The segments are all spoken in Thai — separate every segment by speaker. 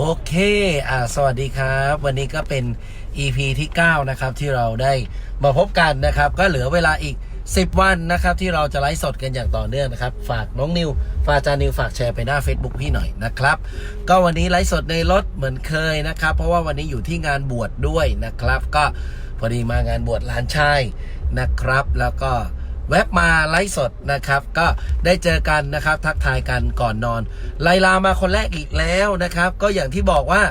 Speaker 1: โอเค อ่า สวัสดีครับ วันนี้ก็เป็น EP ที่ 9 นะครับ ที่เราได้มาพบกันนะครับ ก็เหลือเวลาอีก 10 วันนะครับ ที่เราจะไลฟ์สดกันอย่างต่อเนื่องนะครับ ฝากน้องนิว ฝากจานิว ฝากแชร์ไปหน้า Facebook พี่หน่อยนะครับ ก็วันนี้ไลฟ์สดในรถเหมือนเคยนะครับ เพราะว่าวันนี้อยู่ที่งานบวชดด้วยนะครับ ก็พอดีมางานบวชหลานชายนะครับ แล้วก็ แวบมาไลฟ์สดนะครับ ก็ได้เจอกันนะครับ ทักทายกันก่อนนอน ไลลามาคนแรกอีกแล้วนะครับ ก็อย่างที่บอกว่า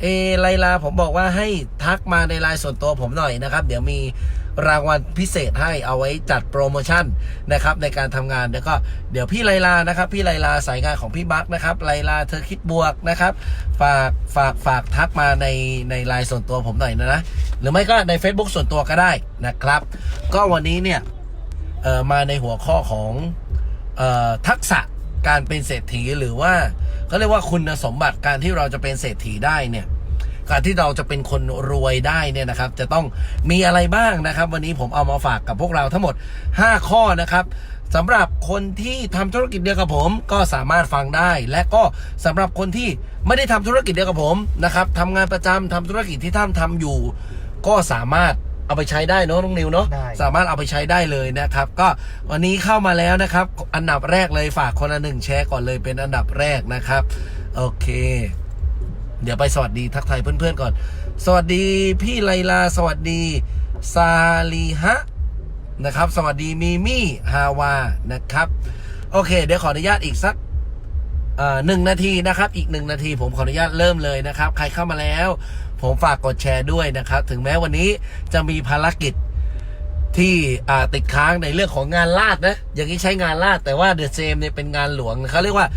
Speaker 1: เอไลลาผมบอกว่าให้ทักมาในไลน์ส่วนตัวผมหน่อยนะครับ เดี๋ยวมีรางวัลพิเศษให้เอาไว้จัดโปรโมชั่นนะครับในการทำงานแล้วก็เดี๋ยวพี่ไลลานะครับ พี่ไลลาสายงานของพี่บักนะครับไลลาเธอคิดบวกนะครับ ฝากฝากฝากทักมาในในไลน์ส่วนตัวผมหน่อยนะนะหรือไม่ก็ใน Facebook ส่วนตัวก็ได้นะครับ ก็วันนี้เนี่ย มาในหัวข้อของออทักษะการเป็นเศรษฐีหรือว่าเขาเรียกว่าคุณสมบัติการที่เราจะเป็นเศรษฐีได้เนี่ยการที่เราจะเป็นคนรวยได้เนี่ยนะครับ จะต้องมีอะไรบ้างนะครับ วันนี้ผมเอามาฝากกับพวกเราทั้งหมด 5 ข้อนะครับสำหรับคนที่ทำธุรกิจเดียวกับผมก็สามารถฟังได้ และก็สำหรับคนที่ไม่ได้ทำธุรกิจเดียวกับผมนะครับทำงานประจำทำธุรกิจที่ท่านทำอยู่ ก็สามารถ เอาไปใช้ได้เนอะน้องนิวเนาะ
Speaker 2: ได้
Speaker 1: สามารถเอาไปใช้ได้เลยนะครับ ก็วันนี้เข้ามาแล้วนะครับ อันดับแรกเลยฝากคนละหนึ่งแชร์ก่อนเลยเป็นอันดับแรกนะครับ โอเค เดี๋ยวไปสวัสดีทักทายเพื่อนๆก่อน สวัสดีพี่ไลลา สวัสดีซาลีฮะนะครับ สวัสดีมีมี่ฮาวานะครับ โอเค เดี๋ยวขออนุญาตอีกสักเอ่อหนึ่งนาทีนะครับ อีกหนึ่งนาทีผมขออนุญาตเริ่มเลยนะครับ ใครเข้ามาแล้ว ผมฝากกดแชร์ด้วยนะครับ ถึงแม้วันนี้จะมีภารกิจที่ติดค้างในเรื่องของงานลาดนะ อย่างนี้ใช้งานลาดแต่ว่าเดอะเซมเนี่ยเป็นงานหลวงเขาเรียกว่า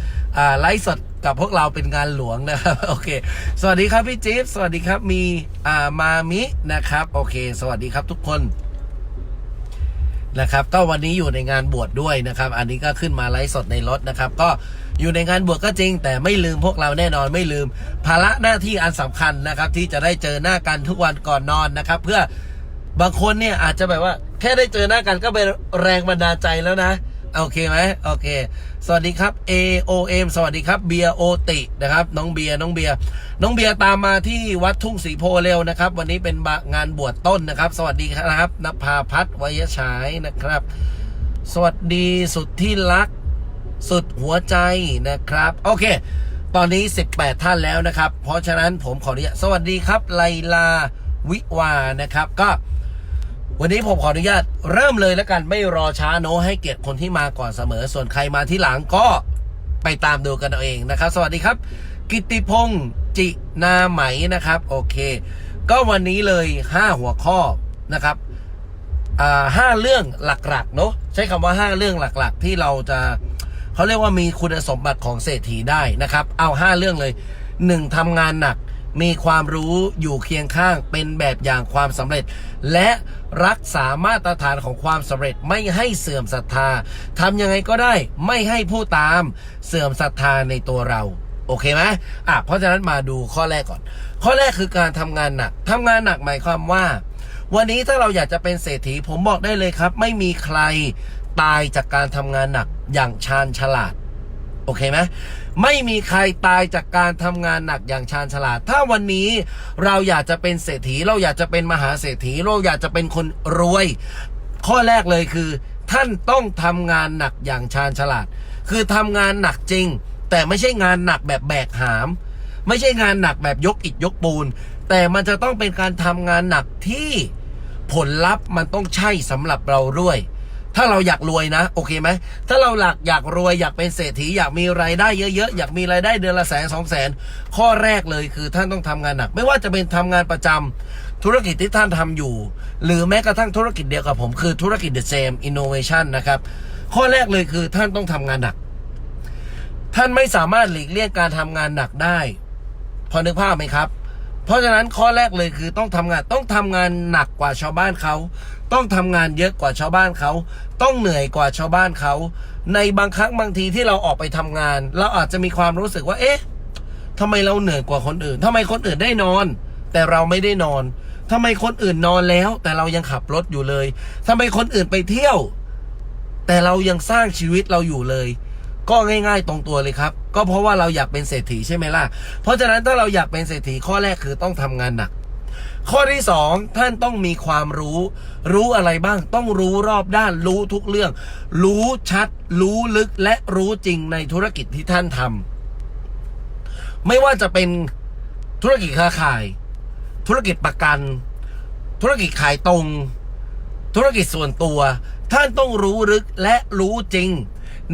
Speaker 1: ไลฟ์สดกับพวกเราเป็นงานหลวงนะครับ โอเค สวัสดีครับพี่จิ๊บสวัสดีครับมีอามามินะครับ โอเค สวัสดีครับทุกคนนะครับก็วันนี้อยู่ในงานบวชดด้วยนะครับ อันนี้ก็ขึ้นมาไลฟ์สดในรถนะครับ ก็ อยู่ในงานบวชก็จริง แต่ไม่ลืมพวกเราแน่นอนไม่ลืม ภาระหน้าที่อันสำคัญนะครับ ที่จะได้เจอหน้ากันทุกวันก่อนนอนนะครับ เพื่อบางคนเนี่ยอาจจะแบบว่า แค่ได้เจอหน้ากันก็เป็นแรงบันดาลใจแล้วนะโอเคไหมโอเค สวัสดีครับ AOM สวัสดีครับเบียโอตินะครับ น้องเบียร์น้องเบียร์น้องเบียร์ตามมาที่วัดทุ่งสีโพเร็วนะครับ วันนี้เป็นงานบวชต้นนะครับ สวัสดีครับนภาพัฒน์วยฉายนะครับ สวัสดีสุดที่รัก สุดหัวใจนะครับ โอเค ตอนนี้ 18 ท่านแล้วนะครับ เพราะฉะนั้นผมขออนุญาตสวัสดีครับ ไลลาวิวานะครับ ก็ วันนี้ผมขออนุญาตเริ่มเลยแล้วกันไม่รอช้าโนให้เกียรติคนที่มาก่อนเสมอ ส่วนใครมาที่หลังก็ไปตามดูกันเอาเองนะครับ สวัสดีครับ กิติพงศ์จินาไหมนะครับ โอเค ก็วันนี้เลย 5 หัวข้อนะครับอ่าห้าเรื่องหลักๆเนอะใช้คำว่าห้าเรื่องหลักๆ ที่เราจะ เขาเรียกว่ามีคุณสมบัติของเศรษฐีได้นะครับ เอาห้าเรื่องเลยหนึ่งทำงานหนัก มีความรู้อยู่เคียงข้างเป็นแบบอย่างความสำเร็จ และรักษามาตรฐานของความสำเร็จไม่ให้เสื่อมศรัทธาทำยังไงก็ได้ไม่ให้ผู้ตามเสื่อมศรัทธาในตัวเรา โอเคไหมอะเพราะฉะนั้นมาดูข้อแรกก่อน ข้อแรกคือการทำงานหนักทำงานหนักหมายความว่าวันนี้ถ้าเราอยากจะเป็นเศรษฐีผมบอกได้เลยครับ ไม่มีใคร ตายจากการทำงานหนักอย่างชาญฉลาด โอเคไหมไม่มีใครตายจากการทำงานหนักอย่างชาญฉลาด ถ้าวันนี้เราอยากจะเป็นเศรษฐี เราอยากจะเป็นมหาเศรษฐี เราอยากจะเป็นคนรวย ข้อแรกเลยคือ ท่านต้องทำงานหนักอย่างชาญฉลาด คือทำงานหนักจริง แต่ไม่ใช่งานหนักแบบแบกหาม ไม่ใช่งานหนักแบบยกอิฐยกปูน แต่มันจะต้องเป็นการทำงานหนักที่ผลลัพธ์มันต้องใช่สำหรับเราด้วย ถ้าเราอยากรวยนะ โอเคไหมถ้าเราหลักอยากรวยอยากเป็นเศรษฐีอยากมีรายได้เยอะๆอยากมีรายได้เดือนละแสนสองแสนข้อแรกเลยคือท่านต้องทำงานหนัก ไม่ว่าจะเป็นทำงานประจำธุรกิจที่ท่านทำอยู่ หรือแม้กระทั่งธุรกิจเดียวกับผมคือธุรกิจ The Same Innovation นะครับข้อแรกเลยคือท่านต้องทำงานหนัก ท่านไม่สามารถหลีกเลี่ยงการทำงานหนักได้ พอนึกภาพไหมครับ เพราะฉะนั้นข้อแรกเลยคือต้องทำงานต้องทำงานหนักกว่าชาวบ้านเขา ต้องทำงานเยอะกว่าชาวบ้านเขา ต้องเหนื่อยกว่าชาวบ้านเขา ในบางครั้งบางทีที่เราออกไปทำงาน เราอาจจะมีความรู้สึกว่า เอ๊ะทำไมเราเหนื่อยกว่าคนอื่นทำไมคนอื่นได้นอน แต่เราไม่ได้นอนทำไมคนอื่นนอนแล้ว แต่เรายังขับรถอยู่เลยทำไมคนอื่นไปเที่ยว แต่เรายังสร้างชีวิตเราอยู่เลย ก็ง่าย ๆ ตรงตัวเลยครับ ก็เพราะว่าเราอยากเป็นเศรษฐีใช่ไหมล่ะ เพราะฉะนั้นถ้าเราอยากเป็นเศรษฐีข้อแรกคือต้องทำงานหนัก ข้อที่สองท่านต้องมีความรู้ รู้อะไรบ้าง ต้องรู้รอบด้าน รู้ทุกเรื่อง รู้ชัด รู้ลึกและรู้จริงในธุรกิจที่ท่านทำไม่ว่าจะเป็นธุรกิจค้าขาย ธุรกิจประกัน ธุรกิจขายตรง ธุรกิจส่วนตัว ท่านต้องรู้ลึกและรู้จริง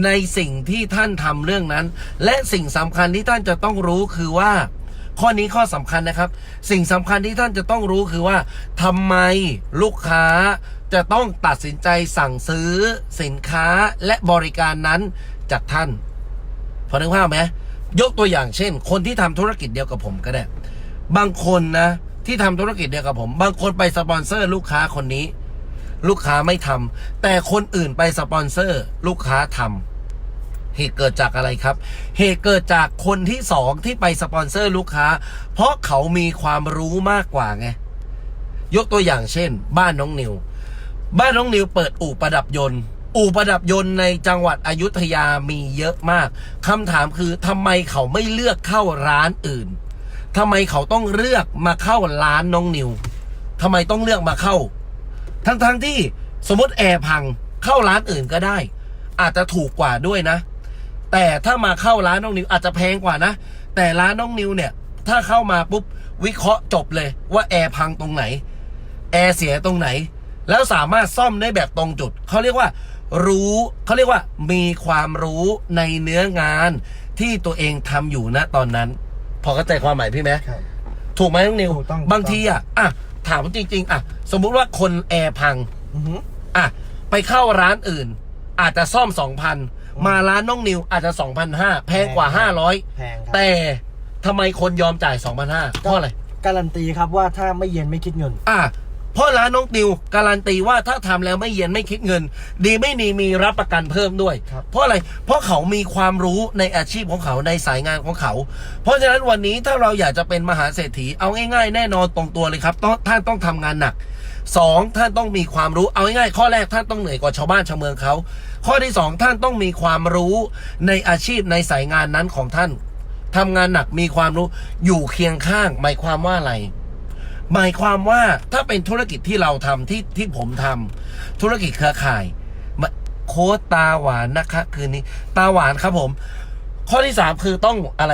Speaker 1: ในสิ่งที่ท่านทำเรื่องนั้น และสิ่งสำคัญที่ท่านจะต้องรู้คือว่า ข้อนี้ข้อสำคัญนะครับ สิ่งสำคัญที่ท่านจะต้องรู้คือว่าทำไมลูกค้าจะต้องตัดสินใจสั่งซื้อสินค้าและบริการนั้นจากท่านพอนึกภาพไหมยกตัวอย่างเช่น คนที่ทำธุรกิจเดียวกับผมก็ได้ บางคนนะที่ทำธุรกิจเดียวกับผม บางคนไปสปอนเซอร์ลูกค้าคนนี้ ลูกค้าไม่ทำแต่คนอื่นไปสปอนเซอร์ ลูกค้าทำ เหตุเกิดจากอะไรครับ เหตุเกิดจากคนที่สองที่ไปสปอนเซอร์ลูกค้า เพราะเขามีความรู้มากกว่าไง ยกตัวอย่างเช่น บ้านน้องนิว บ้านน้องนิวเปิดอู่ประดับยนต์ อู่ประดับยนต์ในจังหวัดอยุธยามีเยอะมาก คำถามคือทำไมเขาไม่เลือกเข้าร้านอื่นทำไมเขาต้องเลือกมาเข้าร้านน้องนิวทำไมต้องเลือกมาเข้า ทั้งๆทที่สมมติแอร์พังเข้าร้านอื่นก็ได้ อาจจะถูกกว่าด้วยนะ แต่ถ้ามาเข้าร้านน้องนิวอาจจะแพงกว่านะ แต่ร้านน้องนิวเนี่ย ถ้าเข้ามาปุ๊บวิเคราะห์จบเลยว่าแอร์พังตรงไหน แอร์เสียตรงไหน แล้วสามารถซ่อมได้แบบตรงจุด เขาเรียกว่า รู้เขาเรียกว่า มีความรู้ในเนื้องานที่ตัวเองทำอยู่ณตอนนั้น พอเข้าใจความหมายพี่ไหม
Speaker 2: ครับ
Speaker 1: ถูกไหมน้องนิว
Speaker 2: ถูกต้อง
Speaker 1: บางทีอะอะถามจริง ๆ อะ สมมุติว่าคนแอร์พัง
Speaker 2: อือหือ
Speaker 1: อะไปเข้าร้านอื่น อาจจะซ่อมสองพัน มาร้านน้องนิวอาจจะสองพันห้าแพงกว่าห้าร้อย
Speaker 2: แพงครับ
Speaker 1: แต่ทำไมคนยอมจ่ายสองพันห้าเพราะอะไร
Speaker 2: การันตีครับว่าถ้าไม่เย็นไม่คิดเงิน
Speaker 1: อะเพราะร้านน้องนิวการันตีว่าถ้าทำแล้วไม่เย็นไม่คิดเงิน ดีไม่ดีมีรับประกันเพิ่มด้วย
Speaker 2: ครับ
Speaker 1: เพราะอะไร เพราะเขามีความรู้ในอาชีพของเขาในสายงานของเขา เพราะฉะนั้นวันนี้ถ้าเราอยากจะเป็นมหาเศรษฐีเอาง่ายๆ แน่นอนตรงตัวเลยครับต้องท่านต้องทำงานหนัก สองท่านต้องมีความรู้เอาง่ายๆข้อแรกท่านต้องเหนื่อยกว่าชาวบ้านชาวเมืองเขาข้อที่สองท่านต้องมีความรู้ในอาชีพในสายงานนั้นของท่านทำงานหนักมีความรู้อยู่เคียงข้าง หมายความว่าอะไร หมายความว่าถ้าเป็นธุรกิจที่เราทำที่ที่ผมทำธุรกิจเครือข่ายมาโค้ดตาหวานนะคะคืนนี้ ตาหวานครับผม ข้อที่สามคือต้องอะไร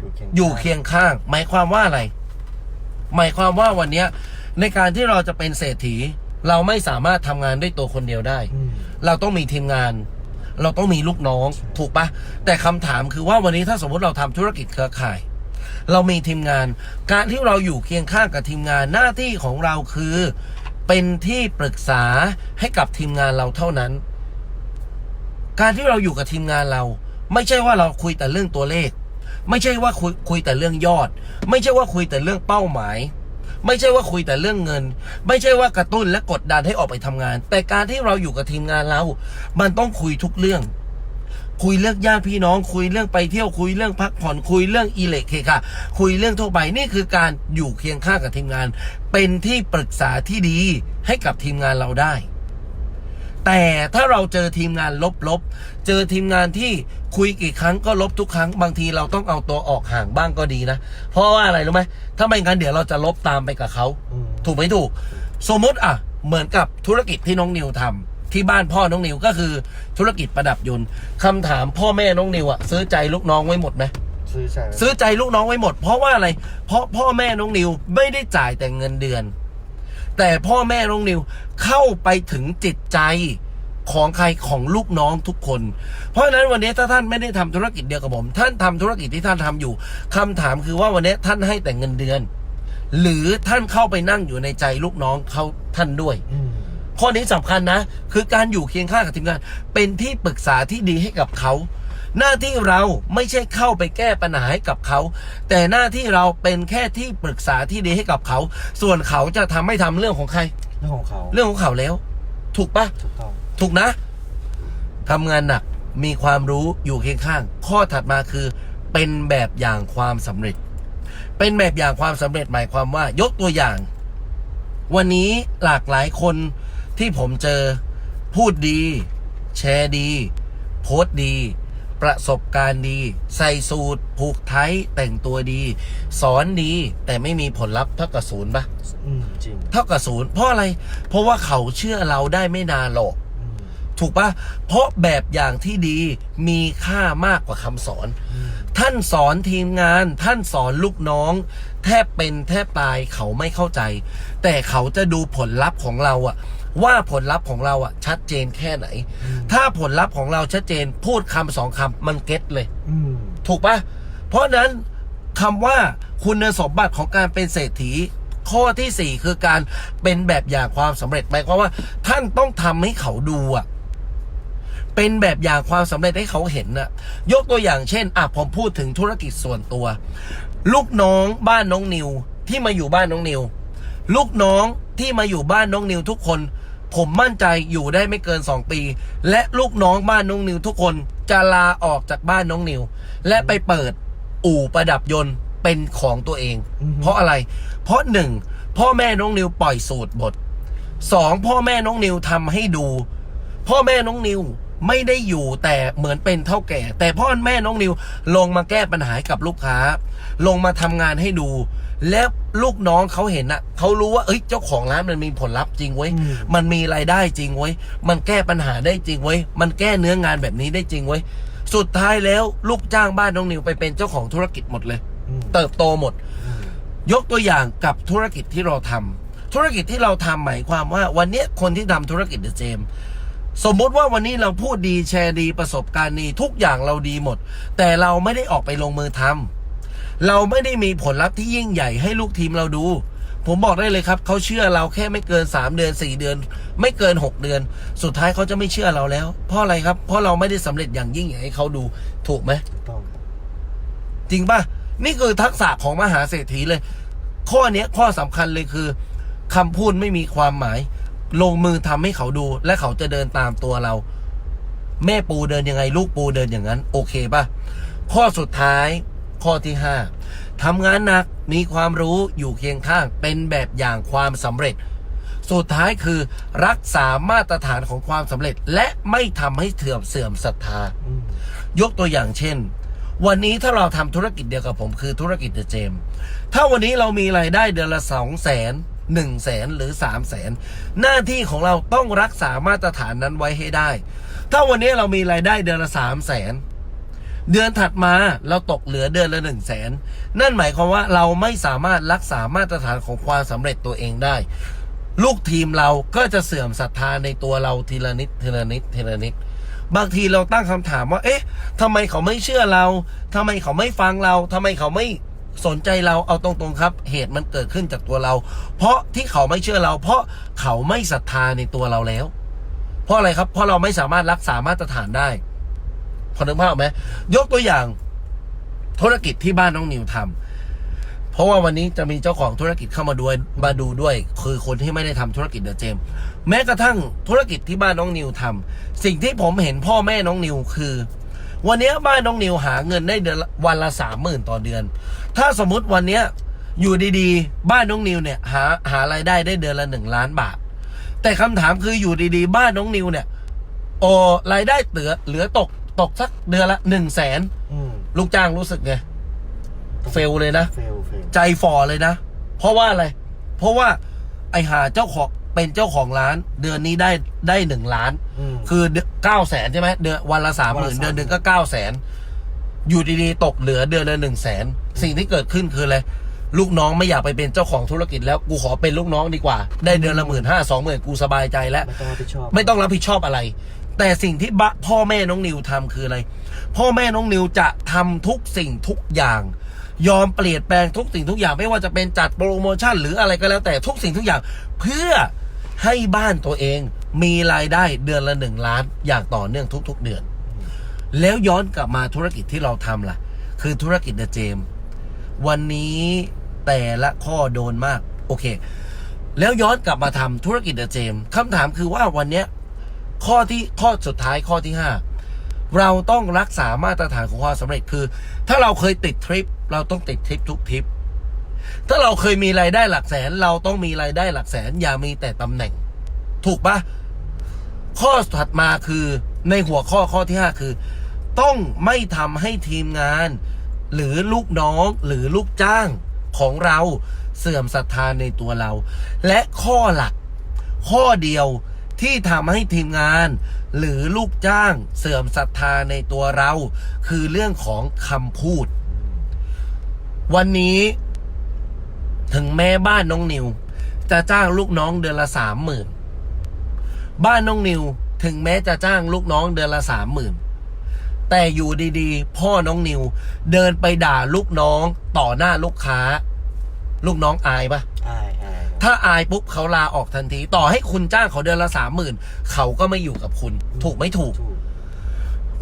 Speaker 2: อยู่เคียง
Speaker 1: อยู่เคียงข้าง หมายความว่าอะไร หมายความว่าวันเนี้ย ในการที่เราจะเป็นเศรษฐี เราไม่สามารถทำงานด้วยตัวคนเดียวได้
Speaker 2: อืม
Speaker 1: เราต้องมีทีมงาน เราต้องมีลูกน้องถูกปะแต่คำถามคือว่าวันนี้ถ้าสมมติเราทำธุรกิจเครือข่าย เรามีทีมงาน การที่เราอยู่เคียงข้างกับทีมงานหน้าที่ของเราคือ เป็นที่ปรึกษาให้กับทีมงานเราเท่านั้น การที่เราอยู่กับทีมงานเรา ไม่ใช่ว่าเราคุยแต่เรื่องตัวเลข ไม่ใช่ว่าคุยคุยแต่เรื่องยอด ไม่ใช่ว่าคุยแต่เรื่องเป้าหมาย ไม่ใช่ว่าคุยแต่เรื่องเงิน ไม่ใช่ว่ากระตุ้นและกดดันให้ออกไปทำงาน แต่การที่เราอยู่กับทีมงานเรา มันต้องคุยทุกเรื่อง คุยเรื่องญาติพี่น้อง คุยเรื่องไปเที่ยวคุยเรื่องพักผ่อนคุยเรื่องอิเล็กเคค่ะ คุยเรื่องทั่วไปนี่คือการอยู่เคียงข้างกับทีมงาน เป็นที่ปรึกษาที่ดีให้กับทีมงานเราได้ แต่ถ้าเราเจอทีมงานลบๆ เจอทีมงานที่คุยกี่ครั้งก็ลบทุกครั้ง บางทีเราต้องเอาตัวออกห่างบ้างก็ดีนะ เพราะว่าอะไรรู้ไหมถ้าไม่งั้นเดี๋ยวเราจะลบตามไปกับเขา
Speaker 2: อืม
Speaker 1: ถูกไหมถูก สมมติอะ เหมือนกับธุรกิจที่น้องนิวทำที่บ้านพ่อน้องนิวก็คือธุรกิจประดับยนต์คำถามพ่อแม่น้องนิวอะซื้อใจลูกน้องไว้หมดไหม
Speaker 2: ซื้อใช่
Speaker 1: ซื้อใจลูกน้องไว้หมด เพราะว่าอะไร เพราะพ่อแม่น้องนิวไม่ได้จ่ายแต่เงินเดือน แต่พ่อแม่น้องนิวเข้าไปถึงจิตใจของใครของลูกน้องทุกคน เพราะฉะนั้นวันนี้ถ้าท่านไม่ได้ทำธุรกิจเดียวกับผม ท่านทำธุรกิจที่ท่านทำอยู่คำถามคือว่าวันนี้ท่านให้แต่เงินเดือน หรือท่านเข้าไปนั่งอยู่ในใจลูกน้องเขาท่านด้วยข้อนี้สำคัญนะ คือการอยู่เคียงข้างกับทีมงาน เป็นที่ปรึกษาที่ดีให้กับเขา หน้าที่เราไม่ใช่เข้าไปแก้ปัญหาให้กับเขา แต่หน้าที่เราเป็นแค่ที่ปรึกษาที่ดีให้กับเขา ส่วนเขาจะทำไม่ทำเรื่องของใคร
Speaker 2: เรื่องของเขา
Speaker 1: เรื่องของเขาแล้ว ถูกปะ
Speaker 2: ถูกต้อง
Speaker 1: ถูกนะทำงานหนักมีความรู้อยู่เคียงข้าง ข้อถัดมาคือ เป็นแบบอย่างความสำเร็จ เป็นแบบอย่างความสำเร็จหมายความว่า ยกตัวอย่าง วันนี้หลากหลายคนที่ผมเจอพูดดี แชร์ดี โพสต์ดี ประสบการณ์ดี ใส่สูตรผูกไทยแต่งตัวดี สอนดีแต่ไม่มีผลลัพธ์เท่ากับศูนย์ปะ
Speaker 2: อืมจริง
Speaker 1: เท่ากับศูนย์เพราะอะไร เพราะว่าเขาเชื่อเราได้ไม่นานหรอก
Speaker 2: อืม
Speaker 1: ถูกปะเพราะแบบอย่างที่ดีมีค่ามากกว่าคำสอน
Speaker 2: อืม
Speaker 1: ท่านสอนทีมงาน ท่านสอนลูกน้อง แทบเป็นแทบตายเขาไม่เข้าใจ แต่เขาจะดูผลลัพธ์ของเราอะ ว่าผลลัพธ์ของเราอะชัดเจนแค่ไหน ถ้าผลลัพธ์ของเราชัดเจนพูดคำสองคำมันเก็ตเลย
Speaker 2: อืม
Speaker 1: ถูกปะเพราะฉะนั้นคำว่าคุณสมบัติของการเป็นเศรษฐี ข้อที่สี่คือการเป็นแบบอย่างความสำเร็จหมายความว่า ท่านต้องทำให้เขาดูอะเป็นแบบอย่างความสำเร็จให้เขาเห็นน่ะ ยกตัวอย่างเช่น อะผมพูดถึงธุรกิจส่วนตัว ลูกน้องบ้านน้องนิวที่มาอยู่บ้านน้องนิว ลูกน้องที่มาอยู่บ้านน้องนิวทุกคน ผมมั่นใจอยู่ได้ไม่เกิน 2 ปี และลูกน้องบ้านน้องนิวทุกคนจะลาออกจากบ้านน้องนิว และไปเปิดอู่ประดับยนต์เป็นของตัวเอง
Speaker 2: อือฮึ
Speaker 1: เพราะอะไร เพราะหนึ่งพ่อแม่น้องนิวปล่อยสูตรบทสองพ่อแม่น้องนิวทำให้ดู พ่อแม่น้องนิว ไม่ได้อยู่แต่เหมือนเป็นเท่าแก่ แต่พ่อแม่น้องนิวลงมาแก้ปัญหาให้กับลูกค้า ลงมาทำงานให้ดู แล้วลูกน้องเขาเห็นอะเขารู้ว่าเอ้ยเจ้าของร้านมันมีผลลัพธ์จริงเว้ย
Speaker 2: อืม
Speaker 1: มันมีรายได้จริงเว้ยมันแก้ปัญหาได้จริงเว้ยมันแก้เนื้องานแบบนี้ได้จริงเว้ยสุดท้ายแล้วลูกจ้างบ้านน้องนิวไปเป็นเจ้าของธุรกิจหมดเลย
Speaker 2: อืม
Speaker 1: เติบโตหมด
Speaker 2: อืม
Speaker 1: ยกตัวอย่างกับธุรกิจที่เราทำธุรกิจที่เราทำหมายความว่า วันเนี้ยคนที่ทำธุรกิจเดอะเจม สมมุติว่าวันนี้เราพูดดีแชร์ดีประสบการณ์ดีทุกอย่างเราดีหมด แต่เราไม่ได้ออกไปลงมือทำเราไม่ได้มีผลลัพธ์ที่ยิ่งใหญ่ให้ลูกทีมเราดู ผมบอกได้เลยครับ เขาเชื่อเราแค่ไม่เกิน 3 เดือน 4 เดือน ไม่เกิน 6 เดือน สุดท้ายเขาจะไม่เชื่อเราแล้ว เพราะอะไรครับ เพราะเราไม่ได้สำเร็จอย่างยิ่งใหญ่ให้เขาดูถูกไหม
Speaker 2: ถูกต้อง
Speaker 1: จริงป่ะนี่คือทักษะของมหาเศรษฐีเลย ข้อเนี้ข้อสำคัญเลยคือคำพูดไม่มีความหมาย ลงมือทำให้เขาดู และเขาจะเดินตามตัวเรา แม่ปูเดินยังไง ลูกปูเดินอย่างนั้น โอเคป่ะข้อสุดท้ายข้อที่ห้าทำงานหนักมีความรู้อยู่เคียงข้างเป็นแบบอย่างความสำเร็จ สุดท้ายคือรักษามาตรฐานของความสำเร็จ และไม่ทำให้เสื่อมเสื่อมศรัทธายกตัวอย่างเช่น วันนี้ถ้าเราทำธุรกิจเดียวกับผมคือธุรกิจเดอะเจม ถ้าวันนี้เรามีรายได้เดือนละสองแสน หนึ่งแสนหรือสามแสนหน้าที่ของเราต้องรักษามาตรฐานนั้นไว้ให้ได้ ถ้าวันนี้เรามีรายได้เดือนละสามแสนเดือนถัดมาเราตกเหลือเดือนละหนึ่งแสนนั่นหมายความว่าเราไม่สามารถรักษามาตรฐานของความสำเร็จตัวเองได้ ลูกทีมเราก็จะเสื่อมศรัทธาในตัวเราทีละนิดทีละนิดทีละนิดบางทีเราตั้งคำถามว่า เอ๊ะทำไมเขาไม่เชื่อเราทำไมเขาไม่ฟังเราทำไมเขาไม่ สนใจเราเอาตรงๆครับ เหตุมันเกิดขึ้นจากตัวเรา เพราะที่เขาไม่เชื่อเรา เพราะเขาไม่ศรัทธาในตัวเราแล้ว เพราะอะไรครับ เพราะเราไม่สามารถรักษามาตรฐานได้พอนึกภาพออกไหมยกตัวอย่างธุรกิจที่บ้านน้องนิวทำเพราะว่าวันนี้จะมีเจ้าของธุรกิจเข้ามาด้วยมาดูด้วย คือคนที่ไม่ได้ทำธุรกิจเดอะเจม แม้กระทั่งธุรกิจที่บ้านน้องนิวทำสิ่งที่ผมเห็นพ่อแม่น้องนิวคือ วันนี้บ้านน้องนิวหาเงินได้เดือนละวันละสามหมื่นต่อเดือน ถ้าสมมุติวันเนี้ยอยู่ดีๆ บ้านน้องนิวเนี่ยหาหารายได้ได้เดือนละหนึ่งล้านบาท แต่คำถามคืออยู่ดีๆ บ้านน้องนิวเนี่ยโอ้รายได้เหลือเหลือตกตกสักเดือนละหนึ่งแสน
Speaker 2: อืม
Speaker 1: ลูกจ้างรู้สึกไงเฟลเลยนะ
Speaker 2: เฟลเฟล
Speaker 1: ใจฝ่อเลยนะ เพราะว่าอะไร เพราะว่าไอหาเจ้าของ เป็นเจ้าของร้านเดือนนี้ได้ได้หนึ่งล้าน
Speaker 2: อืม
Speaker 1: คือเก้าแสนใช่ไหมเดือนวันละสามห
Speaker 2: วัน
Speaker 1: มื่น
Speaker 2: ละ
Speaker 1: เดือนหนึ่งก็เก้าแสนอยู่ดีๆตกเหลือเดือนละหนึ่งแสนสิ่งที่เกิดขึ้นคืออะไรลูกน้องไม่อยากไปเป็นเจ้าของธุรกิจแล้วกูขอเป็นลูกน้องดีกว่า ได้เดือนละหมื่นห้าสองหมื่นกูสบายใจแล้ว
Speaker 2: ไม่ต้องรับผิดชอบ
Speaker 1: ไม่ต้องรับผิดชอบอะไร แต่สิ่งที่บะพ่อแม่น้องนิวทำคืออะไร พ่อแม่น้องนิวจะทำทุกสิ่งทุกอย่าง ยอมเปลี่ยนแปลงทุกสิ่งทุกอย่างไม่ว่าจะเป็นจัดโปรโมชั่นหรืออะไรก็แล้วแต่ทุกสิ่งทุกอย่าง เพื่อ ให้บ้านตัวเองมีรายได้เดือนละหนึ่งล้านอย่างต่อเนื่องทุก ๆ เดือน แล้วย้อนกลับมาธุรกิจที่เราทำล่ะ คือธุรกิจเดอะเจม วันนี้แต่ละข้อโดนมาก โอเค แล้วย้อนกลับมาทำธุรกิจเดอะเจมคำถามคือว่าวันนี้ข้อที่ข้อสุดท้ายข้อที่ห้าเราต้องรักษามาตรฐานของความสำเร็จคือ ถ้าเราเคยติดทริป เราต้องติดทริปทุกทริป ถ้าเราเคยมีรายได้หลักแสน เราต้องมีรายได้หลักแสน อย่ามีแต่ตำแหน่ง ถูกปะข้อถัดมาคือในหัวข้อข้อที่ห้าคือ ต้องไม่ทำให้ทีมงาน หรือลูกน้องหรือลูกจ้างของเราเสื่อมศรัทธาในตัวเรา และข้อหลัก ข้อเดียวที่ทำให้ทีมงาน หรือลูกจ้างเสื่อมศรัทธาในตัวเรา คือเรื่องของคำพูด วันนี้ ถึงแม้บ้านน้องนิว จะจ้างลูกน้องเดือนละสามหมื่นบ้านน้องนิวถึงแม้จะจ้างลูกน้องเดือนละสามหมื่นแต่อยู่ดีๆ พ่อน้องนิว เดินไปด่าลูกน้องต่อหน้าลูกค้า ลูกน้องอายปะ
Speaker 2: อายอายครับ
Speaker 1: ถ้าอายปุ๊บเขาลาออกทันที ต่อให้คุณจ้างเขาเดือนละสามหมื่นเขาก็ไม่อยู่กับคุณ ถูกไม่ถูก
Speaker 2: ถูก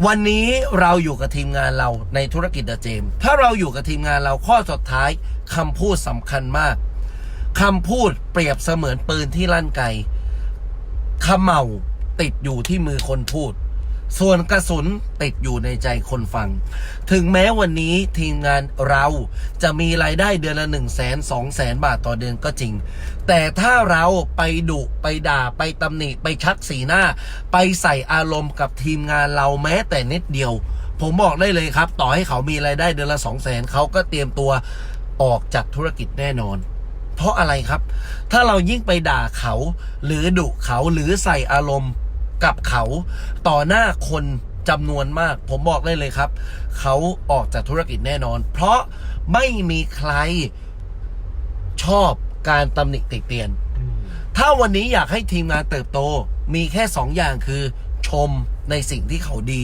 Speaker 1: วันนี้เราอยู่กับทีมงานเราในธุรกิจเดอะเจมส์ถ้าเราอยู่กับทีมงานเราข้อสุดท้ายคำพูดสำคัญมากคำพูดเปรียบเสมือนปืนที่ลั่นไกขมเหาติดอยู่ที่มือคนพูด ส่วนกระสุนติดอยู่ในใจคนฟัง ถึงแม้วันนี้ทีมงานเราจะมีรายได้เดือนละ1นึ่งแสนสองแสนบาทต่อเดือนก็จริง แต่ถ้าเราไปดุไปด่าไปตำหนิไปชักสีหน้า ไปใส่อารมณ์กับทีมงานเราแม้แต่นิดเดียว ผมบอกได้เลยครับ ต่อให้เขามีรายได้เดือนละสองแสนเขาก็เตรียมตัวออกจากธุรกิจแน่นอน เพราะอะไรครับ ถ้าเรายิ่งไปด่าเขา หรือดุเขาหรือใส่อารมณ์ กับเขาต่อหน้าคนจำนวนมาก ผมบอกได้เลยครับ เขาออกจากธุรกิจแน่นอน เพราะไม่มีใครชอบการตำหนิติเตียน
Speaker 2: อืม
Speaker 1: ถ้าวันนี้อยากให้ทีมงานเติบโตมีแค่สองอย่างคือช มในสิ่งที่เขาดี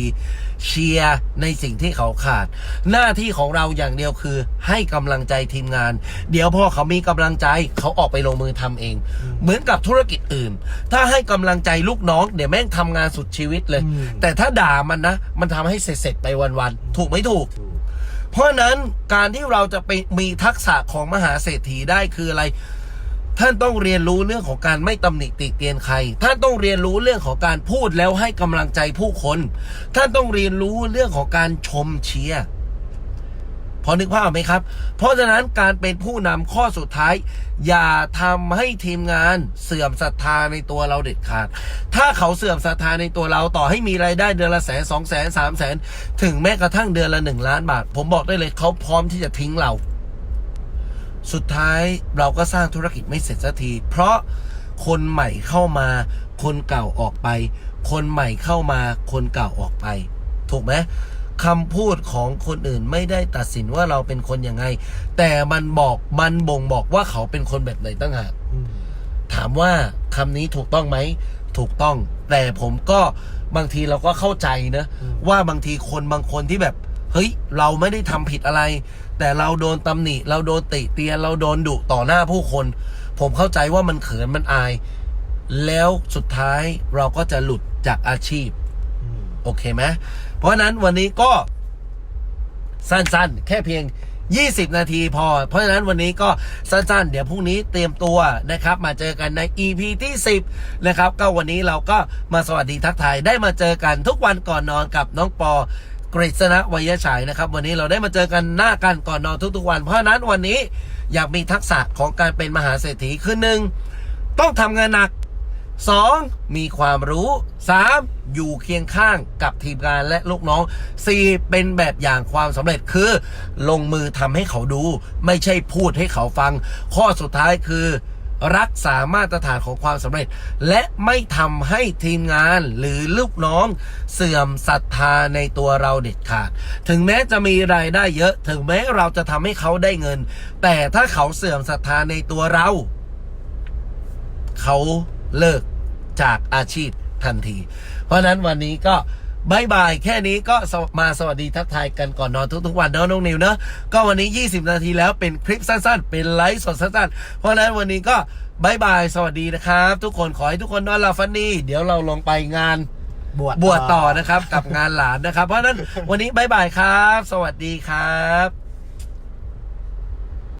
Speaker 1: เชียร์ในสิ่งที่เขาขาด หน้าที่ของเราอย่างเดียวคือ ให้กำลังใจทีมงาน เดี๋ยวพอเขามีกำลังใจเขาออกไปลงมือทำเอง เหมือนกับธุรกิจอื่น ถ้าให้กำลังใจลูกน้องเดี๋ยวแม่งทำงานสุดชีวิตเลย
Speaker 2: อืม
Speaker 1: แต่ถ้าด่ามันนะ มันทำให้เสร็จๆไปวันๆถูกไม่ถูก
Speaker 2: ถูก
Speaker 1: เพราะฉะนั้นการที่เราจะไปมีทักษะของมหาเศรษฐีได้คืออะไร ท่านต้องเรียนรู้เรื่องของการไม่ตำหนิติเตียนใคร ท่านต้องเรียนรู้เรื่องของการพูดแล้วให้กำลังใจผู้คน ท่านต้องเรียนรู้เรื่องของการชมเชียร์พอนึกภาพไหมครับ เพราะฉะนั้นการเป็นผู้นำข้อสุดท้าย อย่าทำให้ทีมงานเสื่อมศรัทธาในตัวเราเด็ดขาด ถ้าเขาเสื่อมศรัทธาในตัวเราต่อให้มีรายได้เดือนละแสนสองแสนสามแสนถึงแม้กระทั่งเดือนละหนึ่งล้านบาท ผมบอกได้เลยเขาพร้อมที่จะทิ้งเรา สุดท้ายเราก็สร้างธุรกิจไม่เสร็จสักที เพราะคนใหม่เข้ามา คนเก่าออกไป คนใหม่เข้ามา คนเก่าออกไป ถูกไหมคำพูดของคนอื่นไม่ได้ตัดสินว่าเราเป็นคนยังไง แต่มันบอกมันบ่งบอกว่าเขาเป็นคนแบบไหนตั้งหาก
Speaker 2: อืม
Speaker 1: ถามว่าคำนี้ถูกต้องไหมถูกต้อง แต่ผมก็บางทีเราก็เข้าใจนะ ว่าบางทีคนบางคนที่แบบ เฮ้ย เราไม่ได้ทำผิดอะไร แต่เราโดนตำหนิ เราโดนติเตียนเราโดนดุต่อหน้าผู้คน ผมเข้าใจว่ามันเขินมันอาย แล้วสุดท้ายเราก็จะหลุดจากอาชีพโอเคไหมเพราะฉะนั้นวันนี้ก็สั้นๆ แค่เพียง 20 นาทีพอ เพราะฉะนั้นวันนี้ก็สั้นๆ เดี๋ยวพรุ่งนี้เตรียมตัวนะครับ มาเจอกันใน EP ที่ 10 นะครับ ก็วันนี้เราก็มาสวัสดีทักทายได้มาเจอกันทุกวันก่อนนอนกับน้องปอ กฤษณะวัยฉายนะครับ วันนี้เราได้มาเจอกันหน้ากันก่อนนอนทุกๆวัน เพราะฉะนั้นวันนี้อยากมีทักษะของการเป็นมหาเศรษฐีคือหนึ่งต้องทำงานหนักสองมีความรู้สามอยู่เคียงข้างกับทีมงานและลูกน้องสี่เป็นแบบอย่างความสำเร็จคือ ลงมือทำให้เขาดู ไม่ใช่พูดให้เขาฟัง ข้อสุดท้ายคือ รักษามาตรฐานของความสำเร็จ และไม่ทำให้ทีมงานหรือลูกน้องเสื่อมศรัทธาในตัวเราเด็ดขาด ถึงแม้จะมีรายได้เยอะ ถึงแม้เราจะทำให้เขาได้เงิน แต่ถ้าเขาเสื่อมศรัทธาในตัวเรา เขาเลิกจากอาชีพทันที เพราะฉะนั้นวันนี้ก็ บายบายแค่นี้ก็สวมาสวัสดีทักทายกันก่อนนอนทุกๆวันเนาะน้องนิวเนาะก็วันนี้ 20 นาทีแล้วเป็นคลิปสั้นๆ เป็นไลฟ์สดสั้นๆ เพราะฉะนั้นวันนี้ก็บายบายสวัสดีนะครับ ทุกคนขอให้ทุกคนนอนหลับฝันดีเดี๋ยวเราลงไปงาน
Speaker 2: บวช
Speaker 1: บวชต่อนะครับกับงานหลานนะครับ เพราะฉะนั้นวันนี้บายบายครับ สวัสดีครับ